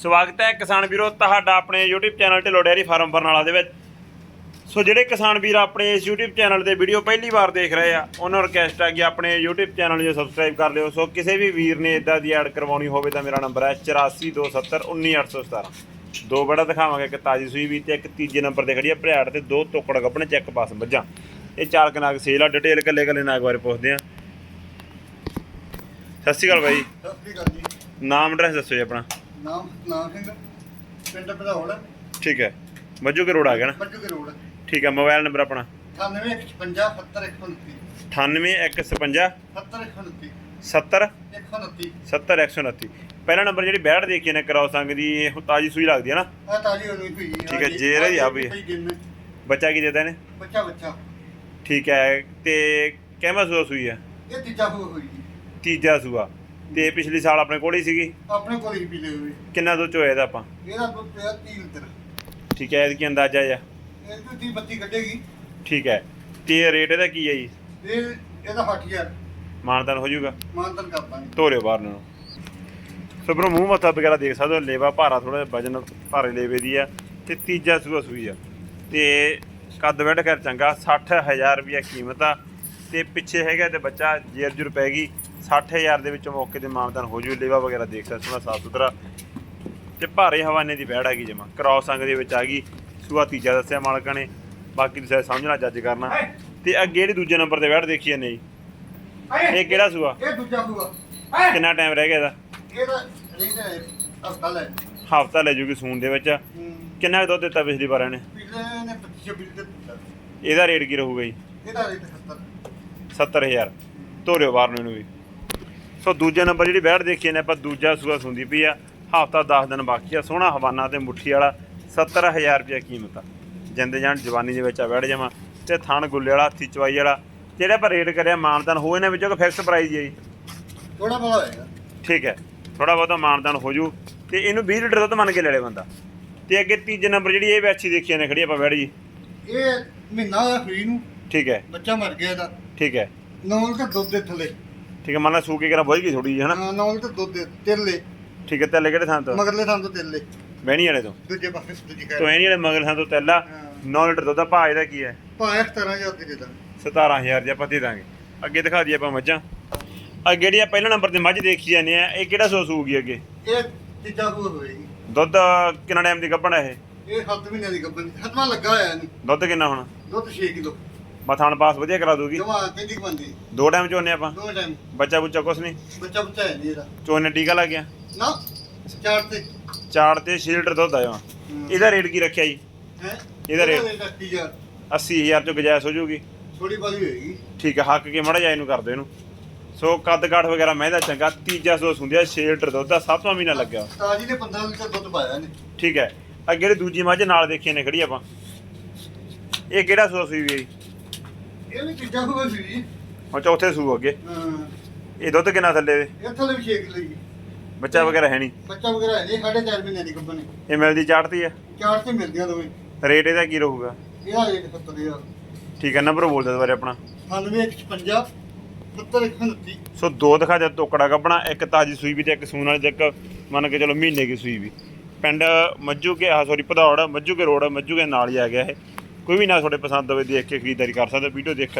ਸਵਾਗਤ ਹੈ ਕਿਸਾਨ ਵੀਰੋ ਤੁਹਾਡਾ ਆਪਣੇ YouTube channel Dhillon dairy farm Barnala ਦੇ ਵਿੱਚ। ਸੋ ਜਿਹੜੇ ਕਿਸਾਨ ਵੀਰ ਆਪਣੇ ਇਸ YouTube ਚੈਨਲ ਤੇ ਵੀਡੀਓ ਪਹਿਲੀ ਵਾਰ ਦੇਖ ਰਹੇ ਆ ਉਹਨਾਂ ਨੂੰ ਰਿਕਵੈਸਟ ਹੈ ਕਿ ਆਪਣੇ YouTube ਚੈਨਲ ਨੂੰ ਸਬਸਕ੍ਰਾਈਬ ਕਰ ਲਿਓ। ਸੋ ਕਿਸੇ ਵੀ ਵੀਰ ਨੇ ਇਦਾਂ ਦੀ ਐਡ ਕਰਵਾਉਣੀ ਹੋਵੇ ਤਾਂ ਮੇਰਾ ਨੰਬਰ ਹੈ 8427191817 ਦੋ ਬੜਾ ਦਿਖਾਵਾਂਗੇ ਇੱਕ ਤਾਜੀ ਸੂਈ ਵੀ ਤੇ ਇੱਕ ਤੀਜੇ ਨੰਬਰ ਤੇ ਖੜੀ ਆ ਭਰਿਆੜ ਤੇ ਦੋ ਟੋਕੜ ਗੱਪਣੇ ਚੈੱਕ ਪਾਸ ਮੱਝਾਂ। ਇਹ ਚਾਰ ਕਨਾਗ ਸੇਲ ਆ ਡਿਟੇਲ ਕੱਲੇ ਕੱਲੇ ਨਾਗ ਬਾਰੇ ਪੁੱਛਦੇ ਆ। ਸਤਿ ਸ਼੍ਰੀ ਅਕਾਲ ਬਾਈ। ਸਤਿ ਸ਼੍ਰੀ ਅਕਾਲ ਜੀ। ਨਾਮ ਐਡਰੈਸ ਦੱਸੋ ਜੀ ਆਪਣਾ। ਨਾਮ ਨਾਮ ਸਿੰਘ ਪਿੰਡ ਬਧੌੜ ਠੀਕ ਹੈ। ਮੱਜੂ ਕੇ ਰੋਡ ਆ ਗਿਆ ਨਾ? ਮੱਜੂ ਕੇ ਰੋਡ। ਠੀਕ ਹੈ ਮੋਬਾਈਲ ਨੰਬਰ ਆਪਣਾ? 98 55 70 129 9815 70 70 129 70 129 ਪਹਿਲਾ ਨੰਬਰ ਜਿਹੜੀ ਬੈੜ ਦੇਖੀ ਨੇ ਕਰਾਓ ਸੰਗ ਦੀ ਇਹ ਹੁਣ ਤਾਜੀ ਸੂਈ ਲੱਗਦੀ ਹੈ ਨਾ? ਆ ਤਾਜੀ ਹੋਈ ਹੋਈ ਹੈ ਠੀਕ ਹੈ, ਜੇਰ ਇਹਦੀ ਆ ਵੀ। ਬੱਚਾ ਕੀ ਦੇਦਾ ਨੇ ਬੱਚਾ ਬੱਚਾ। ਠੀਕ ਹੈ ਤੇ ਕਿਵੇਂ ਸੂਆ ਸੂਈ ਹੈ ਇਹ ਤੀਜਾ ਹੋ ਹੋਈ ਜੀ। ਤੀਜਾ ਸੂਆ। ਤੇ ਪਿਛਲੀ ਸਾਲ ਆਪਣੇ ਕੋਲ ਹੀ ਸੀਗੀ? ਆਪਣੇ ਕੋਲ ਹੀ ਪੀਲੇ ਹੋਏ। ਕਿੰਨਾ ਦੁੱਧ ਚੋਇਆ ਇਹਦਾ ਆਪਾਂ? ਇਹਦਾ ਦੁੱਧ ਪਿਆ 3 ਲੀਟਰ। ਠੀਕ ਹੈ ਇਹਦੀ ਕੀ ਅੰਦਾਜ਼ਾ ਜਾ ਇਹ ਤੋਂ 30 32 ਕੱਢੇਗੀ। ਠੀਕ ਹੈ ਤੇ ਰੇਟ ਇਹਦਾ ਕੀ ਹੈ ਜੀ? ਇਹ ਇਹਦਾ 8000 ਮਾਨਦਾਨ ਹੋ ਜਾਊਗਾ? ਮਾਨਤਨ ਕਰ ਦਾਂਗੇ। ਧੋਰਿਓ ਬਾਹਰ ਨੂੰ। ਸੋ ਬਰੋ ਮੂੰਹ ਮੱਥਾ ਵਗੈਰਾ ਦੇਖ ਸਕਦੇ ਹੋ ਲੇਵਾ ਭਾਰਾ ਥੋੜਾ ਵਜਨ ਭਾਰੇ ਲੇਵੇ ਦੀ ਆ ਤੇ ਤੀਜਾ ਸੂਆ ਸੂਈ ਆ। ਤੇ ਕੱਦ ਵੱਡ ਕਰ ਚੰਗਾ 60000 ਰੁਪਿਆ ਕੀਮਤ ਆ ਤੇ ਪਿੱਛੇ ਹੈਗਾ ਤੇ ਬੱਚਾ ਜੇਰ ਜੁਰ ਪੈ ਗਈ। 60000 ਦੇ ਵਿੱਚੋਂ ਮੌਕੇ ਤੇ ਮਾਨਦਾਨ ਹੋ ਜੂ ਲੇਵਾ ਵਗੈਰਾ ਦੇਖ ਸਕਦੇ ਸੋਹਣਾ ਸਾਫ਼ ਸੁਥਰਾ ਤੇ ਭਾਰੇ ਹਵਾਨੇ ਦੀ ਬੈੜ ਆ ਗਈ ਜਮਾ। ਕ੍ਰਾਸ ਅੰਗ ਦੇ ਵਿੱਚ ਆ ਗਈ ਸੂਆ ਤੀਜਾ ਦੱਸਿਆ ਮਾਲਕਾਂ ਨੇ ਬਾਕੀ ਤੁਸੀਂ ਸਮਝਣਾ ਜੱਜ ਕਰਨਾ। ਤੇ ਅੱਗੇ ਜਿਹੜੀ ਦੂਜੇ ਨੰਬਰ ਤੇ ਬੈੜ ਦੇਖੀ ਜਾਂਦੇ ਜੀ। ਇਹ ਕਿਹੜਾ ਸੂਆ? ਇਹ ਦੂਜਾ ਹੋਊਗਾ ਕਿੰਨਾ ਟਾਈਮ ਰਹਿ ਗਿਆ ਇਹਦਾ? ਇਹਦਾ ਰੇਟ ਹਸਪਤਾਲ ਹੈ ਹਫਤਾ ਲੈ ਜੂਗੀ ਸੂਣ ਦੇ ਵਿੱਚ। ਕਿੰਨਾ ਦੁੱਧ ਦਿੱਤਾ ਪਿਛਲੀ ਵਾਰ ਇਹਨੇ? ਪਿਛਲੇ ਨੇ 25 ਬਿੱਲ ਦੇ ਦਿੱਤਾ ਇਹਦਾ ਰੇਟ ਕੀ ਰਹੂਗਾ ਜੀ? ਇਹਦਾ ਰੇਟ 70 70000 ਧੋਰਿਓ ਬਾਹਰ ਨੂੰ ਇਹਨੂੰ ਵੀ। ਸੋ ਦੂਜੇ ਨੰਬਰ ਜਿਹੜੀ ਬੈੜ ਦੇਖੀ ਨੇ ਆਪਾਂ ਦੂਜਾ ਸੂਆ ਸੁੰਦੀ ਪਈ ਆ। ਹਫਤਾ 10 ਦਿਨ ਬਾਕੀ ਆ। ਸੋਹਣਾ ਹਵਾਨਾ ਤੇ ਮੁੱਠੀ ਵਾਲਾ 70000 ਰੁਪਏ ਕੀਮਤ ਆ। ਜਿੰਦੇ ਜਾਨ ਜਵਾਨੀ ਦੇ ਵਿੱਚ ਆ ਬੈੜ ਜਾਵਾਂ ਤੇ ਥਣ ਗੁੱਲੇ ਵਾਲਾ ਹੱਥੀ ਚਵਾਈ ਵਾਲਾ। ਜਿਹੜਾ ਆਪਾਂ ਰੇਟ ਕਰਿਆ ਮਾਨਦਾਨ ਹੋ ਇਹਨਾਂ ਵਿੱਚੋਂ ਕਿ ਫਿਕਸ ਪ੍ਰਾਈਸ ਜੀ? ਥੋੜਾ ਬੜਾ ਹੋਏਗਾ। ਠੀਕ ਹੈ। ਥੋੜਾ ਬਹੁਤਾ ਮਾਨਦਾਨ ਹੋ ਜੂ। ਤੇ ਇਹਨੂੰ 20 ਲੀਟਰ ਦੁੱਧ ਮੰਨ ਕੇ ਲੈ ਲੈ ਬੰਦਾ। ਤੇ ਅੱਗੇ ਤੀਜੇ ਨੰਬਰ ਜਿਹੜੀ ਇਹ ਵੈਚੀ ਦੇਖੀ ਨੇ ਖੜੀ ਆਪਾਂ ਬੈੜ ਜੀ। ਇਹ ਮਹੀਨਾ ਹੋਇਆ ਫਰੀ ਨੂੰ। ਠੀਕ ਹੈ। ਬੱਚਾ ਮਰ ਗਿਆ ਇਹਦਾ। ਠੀਕ ਹੈ। 9 ਲੀਟਰ ਦੁੱਧ ਦੇ ਥੱਲੇ। ਠੀਕ ਹੈ ਮੰਨ ਲਾ ਸੂ ਕੇ ਕਰਾ ਬੋਝ ਗਈ ਥੋੜੀ ਜਿਹੀ ਹਨਾ? ਹਾਂ 9 ਲੀਟਰ ਦੁੱਧ ਤਿਰਲੇ ਠੀਕ ਹੈ ਤੈਲੇ ਕਿਹੜੇ ਥਾਂ ਤੋਂ? ਮਗਰਲੇ ਥਾਂ ਤੋਂ ਤਿਰਲੇ ਬਹਿਣੀ ਵਾਲੇ ਤੋਂ? ਦੂਜੇ ਪਾਸੇ ਦੂਜੀ ਤੋਂ ਖੈਰ ਐਣੀ ਵਾਲੇ ਮਗਰ ਥਾਂ ਤੋਂ ਤੈਲਾ? ਹਾਂ। 9 ਲੀਟਰ ਦੁੱਧ ਦਾ ਭਾਅ ਇਹਦਾ ਕੀ ਹੈ? ਭਾਵੇਂ 17000 ਦੇ ਦੇ ਦਾਂ 17000 ਜੇ ਆਪਾਂ ਦੇ ਦਾਂਗੇ। ਅੱਗੇ ਦਿਖਾ ਦਈਏ ਆਪਾਂ ਮੱਝਾਂ। ਆ ਜਿਹੜੀ ਆ ਪਹਿਲਾ ਨੰਬਰ ਤੇ ਮੱਝ ਦੇਖੀ ਜਾਂਦੇ ਆ ਇਹ ਕਿਹੜਾ ਸੋ ਸੂਗੀ ਅੱਗੇ? ਇਹ ਤੀਜਾ ਹੋ ਹੋਏਗੀ ਦੁੱਧ ਕਿੰਨਾ ਟਾਈਮ ਦੀ ਗੱਭਣ ਹੈ ਇਹ? ਇਹ 7 ਮਹੀਨਿਆਂ ਦੀ ਗੱਬਨ ਹਤਮਾ ਲੱਗਾ ਹੋਇਆ ਨਹੀਂ ਦੁੱਧ ਕਿੰਨਾ ਹੁਣ? ਦੁੱਧ 6 ਕਿਲੋ। ਮਥਾਣ ਪਾਸ ਵਧੀਆ ਕਰਾ ਦੂਗੀ। ਜਮਾ ਕਹਿੰਦੀ ਕਿ ਬੰਦੀ ਦੋ ਟਾਈਮ ਚੋਨੇ ਆਪਾਂ। ਦੋ ਟਾਈਮ। ਬੱਚਾ ਬੁੱਚਾ ਕੁਛ ਨਹੀਂ। ਬੱਚਾ ਬੱਚਾ ਹੈ ਨਹੀਂ ਇਹਦਾ। ਚੋਨੇ ਟੀਕਾ ਲੱਗ ਗਿਆ। ਨਾ ਚਾਰ ਤੇ। ਚਾਰ ਤੇ 6 ਲੀਟਰ ਦੁੱਧ ਆਇਆ। ਇਹਦਾ ਰੇਟ ਕੀ ਰੱਖਿਆ ਜੀ? ਹੈ? ਇਹਦਾ ਰੇਟ? 80000 80000 ਚੋਂ ਗੁਜਾਇਸ਼ ਹੋ ਜੂਗੀ ਥੋੜੀ ਬਾਲੀ ਹੋਏਗੀ। ਠੀਕ ਹੈ ਹੱਕ ਕੇ ਮੜਾ ਜਾ ਇਹਨੂੰ ਕਰ ਦਿਓ ਇਹਨੂੰ। ਸੋ ਕੱਦ ਕਾਠ ਵਗੈਰਾ ਮਹਿੰਦਾ ਚੰਗਾ ਤੀਜਾ ਸੋ ਹੁੰਦਿਆ 6 ਲੀਟਰ ਦੁੱਧ ਦਾ 7ਵਾਂ ਮਹੀਨਾ ਲੱਗਿਆ। ਤਾਜੀ ਨੇ 15 ਲੀਟਰ ਦੁੱਧ ਪਾਇਆ ਨੇ ਠੀਕ ਹੈ ਅੱਗੇ ਜਿਹੜੀ ਦੂਜੀ ਮੱਝ ਨਾਲ ਦੇਖੀ ਨੇ ਖੜੀ ਆਪਾਂ। ਇਹ ਕਿਹੜਾ ਸੋ ਸੂਈ ਵੀ ਹੈ ਜੀ? ਇਹ ਵੀ ਤੀਜਾ ਹੋ ਸੀ। ਜੀ ਹੁਣ ਚੌਥੇ ਸੂ ਅੱਗੇ ਹਾਂ। ਇਹ ਦੁੱਧ ਕਿੰਨਾ ਥੱਲੇ ਦੇ ਇਹ ਥੱਲੇ ਵੀ 6 ਕਿਲੋ ਜੀ ਬੱਚਾ ਵਗੈਰਾ ਹੈ ਨਹੀਂ। ਬੱਚਾ ਵਗੈਰਾ ਹੈ ਨਹੀਂ ਸਾਢੇ ਚਾਰ ਮਹੀਨਿਆਂ ਦੀ ਗੱਬਨ ਇਹ ਮਿਲਦੀ ਚਾੜਤੀ ਆ? ਚਾਰ ਤੇ ਮਿਲਦੀਆਂ ਦੋਵੇਂ। ਰੇਟ ਇਹਦਾ ਕੀ ਰਹੂਗਾ? ਇਹਦਾ ਰੇਟ 70000 ਠੀਕ ਹੈ ਨੰਬਰ ਬੋਲ ਦੇ ਦੁਬਾਰੇ ਆਪਣਾ। 9156 70129 ਸੋ ਦੋ ਦਿਖਾ ਦੇ ਟੋਕੜਾ ਕੱਪਣਾ ਇੱਕ ਤਾਜੀ ਸੂਈ ਵੀ ਤੇ ਇੱਕ ਸੂਣ ਵਾਲੀ ਤੇ ਇੱਕ ਮੰਨ ਕੇ ਚਲੋ ਮਹੀਨੇ ਦੀ ਸੂਈ ਵੀ। ਪਿੰਡ ਮੱਜੂ ਕੇ ਆ ਸੌਰੀ ਭਦੌੜ ਮੱਜੂ ਕੇ ਰੋਡ ਮੱਜੂ ਕੇ ਨਾਲ ਹੀ ਆ ਗਿਆ ਇਹ। ਕੋਈ ਵੀ ਨਾ ਤੁਹਾਡੇ ਪਸੰਦ ਹੋਵੇ ਦੇਖ ਕੇ ਖਰੀਦਦਾਰੀ ਕਰ ਸਕਦੇ ਵੀਡੀਓ ਦੇਖ ਲਈ